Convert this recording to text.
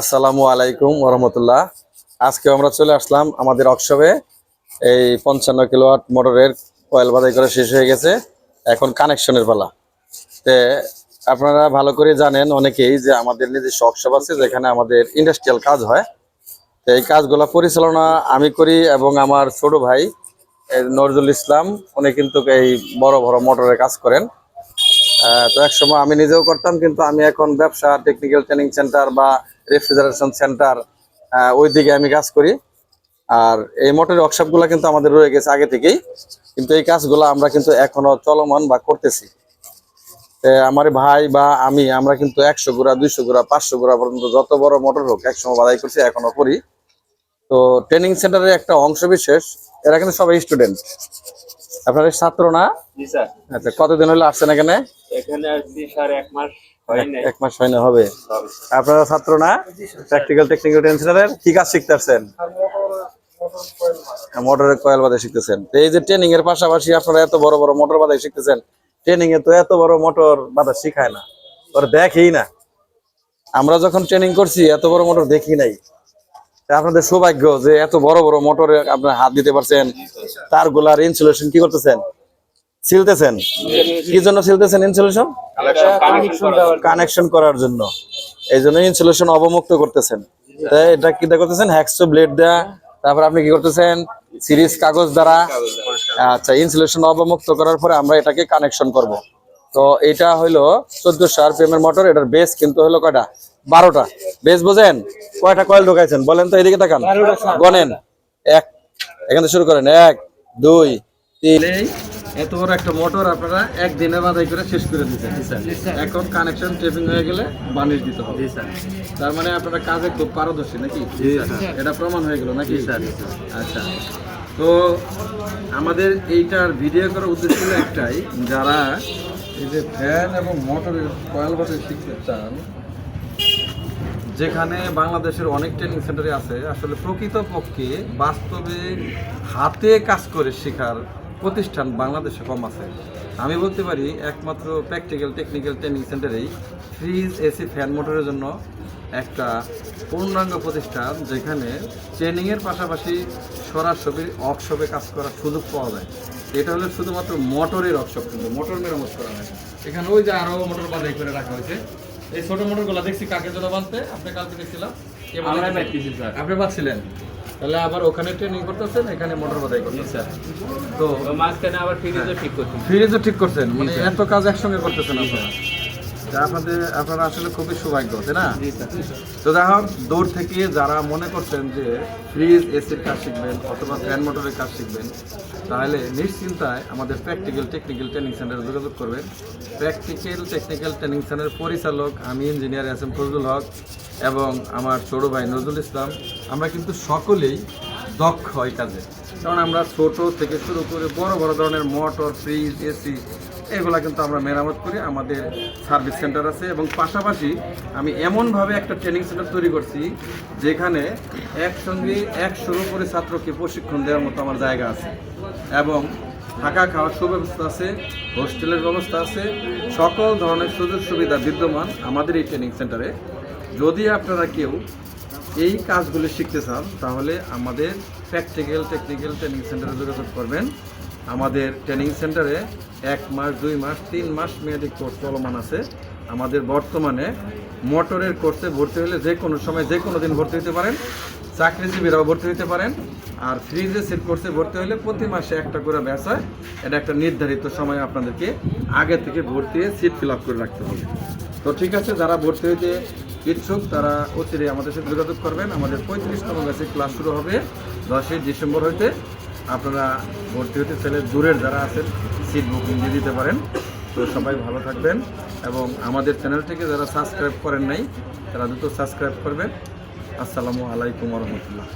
আসসালামু আলাইকুম ওরহমতুল্লাহ আজকে আমরা চলে আসলাম আমাদের ওয়ার্কশপে। এই পঞ্চান্ন কিলোওয়াট মোটরের কয়েল বাদাই করে শেষ হয়ে গেছে। এখন কানেকশনের পালা। তে আপনারা ভালো করে জানেন অনেকেই যে আমাদের নিজস্ব ওয়ার্কশপ আছে যেখানে আমাদের ইন্ডাস্ট্রিয়াল কাজ হয়। তো এই কাজগুলো পরিচালনা আমি করি এবং আমার ছোট ভাই নজরুল ইসলাম, উনি কিন্তু এই বড় বড় মোটরের কাজ করেন। তো একসময় আমি নিজেও করতাম, কিন্তু আমি এখন ব্যবসা টেকনিক্যাল ট্রেনিং সেন্টার বা রেফ্রিজারেশন সেন্টার ওই দিকে আমি কাজ করি। আর এই মোটরের ওয়ার্কশপগুলো কিন্তু আমাদের রয়ে গেছে আগে থেকেই। কিন্তু এই কাজগুলো আমরা কিন্তু এখনও চলমান বা করতেছি। এ, আমার ভাই বা আমি আমরা কিন্তু একশো গোড়া দুইশো গোড়া পাঁচশো গোড়া পর্যন্ত যত বড় মোটর হোক একসময় বাধাই করছি এখনও করি। তো ট্রেনিং সেন্টারের একটা অংশ বিশেষ এরা কিন্তু সবাই স্টুডেন্ট। আপনার ছাত্র না? আচ্ছা কতদিন হলো আসছেন এখানে? এখানে আসছি স্যার এক মাস। এক মাস হয় না হবে। আপনারা ছাত্র না? প্র্যাকটিক্যাল টেকনিক্যাল কি কাজ শিখতে আসছেন মোটরের কয়েল শিখতেছেন। তো এই যে ট্রেনিং এর পাশাপাশি আপনারা এত বড় বড় মোটর শিখতেছেন ট্রেনিং এ তো এত বড় মোটর বাদা শিখায় না ওরা দেখেই না। আমরা যখন ট্রেনিং করছি এত বড় মোটর দেখি নাই। আপনাদের সৌভাগ্য যে এত বড় বড় মোটরে আপনার হাত দিতে পারছেন তার গোলার ইনসুলেশন কি করতেছেন? সিলতেছেন? কি জন্য সিলতেছেন ইনসুলেশন কানেকশন করার জন্য। এই জন্য ইনসুলেশন অবমুক্ত করতেছেন। তাই এটা কি করতেছেন? হ্যাক্সো ব্লেড দেয়া। তারপর আপনি কি করতেছেন? সিরিজ কাগজ দ্বারা। আচ্ছা ইনসুলেশন অবমুক্ত করার পরে আমরা এটাকে কানেকশন করব। তো এটা হইল চোদ্দশো আরপিএম এর মোটর এটার বেস কিন্তু হলো কয়টা? বারোটা। বেস বোঝেন? কয়টা কয়েল ঢোকাইছেন? বলেন তো এদিকে তাকান। গনেন এক। এখান থেকে শুরু করেন। এক দুই তিন। এত বড় একটা মোটর আপনারা একদিনের বাধাই করে শেষ করে দিচ্ছেন এখন কানেকশন টেপিং হয়ে গেলে বানিশ দিতে হবে। তার মানে আপনারা কাজে খুব পারদর্শী নাকি? এটা প্রমাণ হয়ে গেল নাকি? আচ্ছা। তো আমাদের এইটার ভিডিও করার উদ্দেশ্য হলো একটাই যারা এই যে ফ্যান এবং মোটরের কয়েল বাটে শিখতে চান যেখানে বাংলাদেশের অনেক ট্রেনিং সেন্টারে আছে আসলে প্রকৃতপক্ষে বাস্তবে হাতে কাজ করে শেখার প্রতিষ্ঠান বাংলাদেশে কম আছে। আমি বলতে পারি, একমাত্র প্র্যাকটিক্যাল টেকনিক্যাল ট্রেনিং সেন্টারেই ফ্রিজ এসি ফ্যান মোটরের জন্য একটা পূর্ণাঙ্গ প্রতিষ্ঠান যেখানে ট্রেনিংয়ের পাশাপাশি সরাসরি ওয়ার্কশপে কাজ করার সুযোগ পাওয়া যায়। এটা হলো শুধুমাত্র মোটরের ওয়ার্কশপ কিন্তু মোটর মেরামত করা হয়। এখানে ওই যে আরও মোটর বাদাই করে রাখা হয়েছে। এই ছোট মোটরগুলা দেখছি কাকের জন্য বাঁধতে আপনি কালকে দেখছিলাম। আপনি বাঁধছিলেন? তাহলে আবার ওখানে ট্রেনিং করতেছেন এখানে মোটর বাদাই করতেছেন। তো মাঝখানে আবার ফ্রিজও ঠিক করছেন ফ্রিজও ঠিক করছেন? মানে এত কাজ একসঙ্গে করতেছেন আপনারা? তা আপনাদের আপনারা আসলে খুবই সৌভাগ্য তাই না? তো দেখো দূর থেকে যারা মনে করছেন যে ফ্রিজ এসির কাজ শিখবেন অথবা ফ্যান মোটরের কাজ শিখবেন তাহলে নিশ্চিন্তায় আমাদের প্র্যাকটিক্যাল টেকনিক্যাল ট্রেনিং সেন্টারে যোগাযোগ করবেন। প্র্যাকটিক্যাল টেকনিক্যাল ট্রেনিং সেন্টারের পরিচালক আমি engineer S M Fazlul Haque এবং আমার ছোট ভাই নজরুল ইসলাম। আমরা কিন্তু সকলেই দক্ষ এই কাজে। কারণ আমরা ছোট থেকে শুরু করে বড় বড় ধরনের মোটর ফ্রিজ এসি এগুলা কিন্তু আমরা মেরামত করি, আমাদের সার্ভিস সেন্টার আছে। এবং পাশাপাশি আমি এমনভাবে একটা ট্রেনিং সেন্টার তৈরি করছি, যেখানে একসঙ্গে একশোর উপরে ছাত্রকে প্রশিক্ষণ দেওয়ার মতো আমার জায়গা আছে। এবং থাকা খাওয়ার সুব্যবস্থা আছে, হোস্টেলের ব্যবস্থা আছে, সকল ধরনের সুযোগ সুবিধা বিদ্যমান আমাদের এই ট্রেনিং সেন্টারে। যদি আপনারা কেউ এই কাজগুলো শিখতে চান, তাহলে আমাদের প্র্যাকটিক্যাল টেকনিক্যাল ট্রেনিং সেন্টারে যোগাযোগ করবেন। আমাদের ট্রেনিং সেন্টারে এক মাস, দুই মাস, তিন মাস মেয়াদি কোর্স চলমান আছে। আমাদের বর্তমানে মোটরের কোর্সে ভর্তি হলে যে কোনো সময় যে কোনো দিন ভর্তি হতে পারেন। চাকরিজীবীরাও ভর্তি হতে পারেন। আর ফ্রিজে সেট কোর্সে ভর্তি হলে প্রতি মাসে একটা করে ব্যাচ হয়। এটা একটা নির্ধারিত সময় আপনাদেরকে আগে থেকে ভর্তি হয়ে সিট ফিল আপ করে রাখতে হবে। তো ঠিক আছে, যারা ভর্তি হইতে ইচ্ছুক, তারা অচিরে আমাদের সাথে যোগাযোগ করবেন। আমাদের পঁয়ত্রিশতম ব্যাচে ক্লাস শুরু হবে দশই ডিসেম্বর হইতে। আপনারা ভর্তি হতে চাইলে দূরের যারা আছেন সিট বুকিং দিয়ে দিতে পারেন। তো সবাই ভালো থাকবেন এবং আমাদের চ্যানেলটিকে যারা সাবস্ক্রাইব করেন নাই, তারা দ্রুত সাবস্ক্রাইব করবেন। আসসালামু আলাইকুম রহমতুল্লাহ।